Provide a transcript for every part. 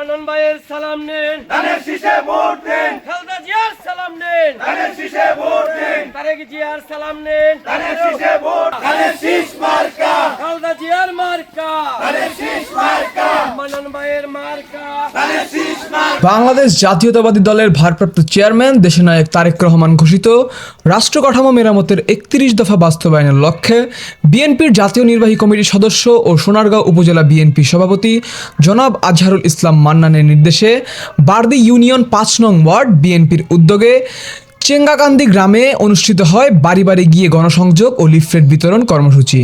মানন ভাইয়ের সালাম নেন। ধানের শীষে ভোট দেন। খালদা জিয়ার সালাম নেন। ধানের শীষে ভোট দেন। তারেক জিয়ার সালাম নেন। ধানের শীষে ভোট ধানের শীষ মার্কা। খালদা জিয়ার মার্কা। ধানের শীষ মার্কা। বাংলাদেশ জাতীয়তাবাদী দলের ভারপ্রাপ্ত চেয়ারম্যান দেশনায়ক তারেক রহমান ঘোষিত রাষ্ট্র কাঠামো মেরামতের একত্রিশ দফা বাস্তবায়নের লক্ষ্যে বিএনপির জাতীয় নির্বাহী কমিটির সদস্য ও সোনারগাঁও উপজেলা বিএনপি সভাপতি জনাব আজহারুল ইসলাম মান্নানের নির্দেশে বারদি ইউনিয়ন পাঁচ নং ওয়ার্ড বিএনপির উদ্যোগে চেঙ্গাকান্দি গ্রামে অনুষ্ঠিত হয় বাড়ি বাড়ি গিয়ে গণসংযোগ ও লিফলেট বিতরণ কর্মসূচি।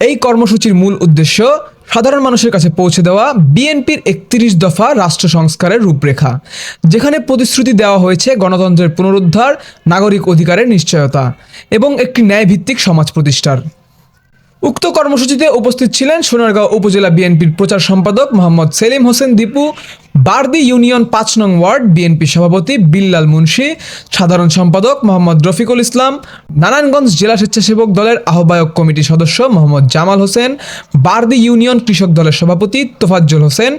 এই কর্মসূচির মূল উদ্দেশ্য সাধারণ মানুষের কাছে পৌঁছে দেওয়া বিএনপির একত্রিশ দফা রাষ্ট্র সংস্কারের রূপরেখা, যেখানে প্রতিশ্রুতি দেওয়া হয়েছে গণতন্ত্রের পুনরুদ্ধার, নাগরিক অধিকারের নিশ্চয়তা এবং একটি ন্যায়ভিত্তিক সমাজ প্রতিষ্ঠার। উক্ত কর্মসূচিতে উপস্থিত ছিলেন সোনারগাঁও উপজেলা বিএনপির প্রচার সম্পাদক মোহাম্মদ সেলিম হোসেন দীপু বারদি ইউনিয়ন পাঁচ নং ওয়ার্ড, বিএনপি সভাপতি বিল্লাল মুন্সি, সাধারণ সম্পাদক মোহাম্মদ রফিকুল ইসলাম, নারায়ণগঞ্জ জেলা স্বেচ্ছাসেবক দলের আহ্বায়ক কমিটির সদস্য মোহাম্মদ জামাল হোসেন, বারদি ইউনিয়ন কৃষক দলের সভাপতি তোফাজ্জল হোসেন,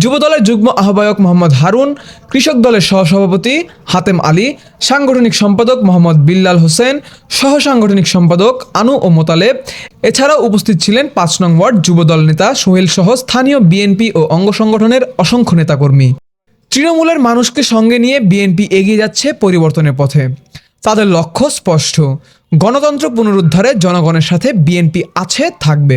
যুব দলের যুগ্ম আহ্বায়ক মোহাম্মদ হারুন, কৃষক দলের সহসভাপতি হাতেম আলী, সাংগঠনিক সম্পাদক মোহাম্মদ বিল্লাল হোসেন সহ সাংগঠনিক সম্পাদক আনু ও মোতালেব এছাড়াও উপস্থিত ছিলেন পাঁচ নং ওয়ার্ড যুবদল নেতা সোহেল সহ স্থানীয় বিএনপি ও অঙ্গ সংগঠনের অসংখ্য নেতাকর্মী। তৃণমূলের মানুষকে সঙ্গে নিয়ে বিএনপি এগিয়ে যাচ্ছে পরিবর্তনের পথে। তাদের লক্ষ্য স্পষ্ট। গণতন্ত্র পুনরুদ্ধারে জনগণের সাথে বিএনপি আছে, থাকবে।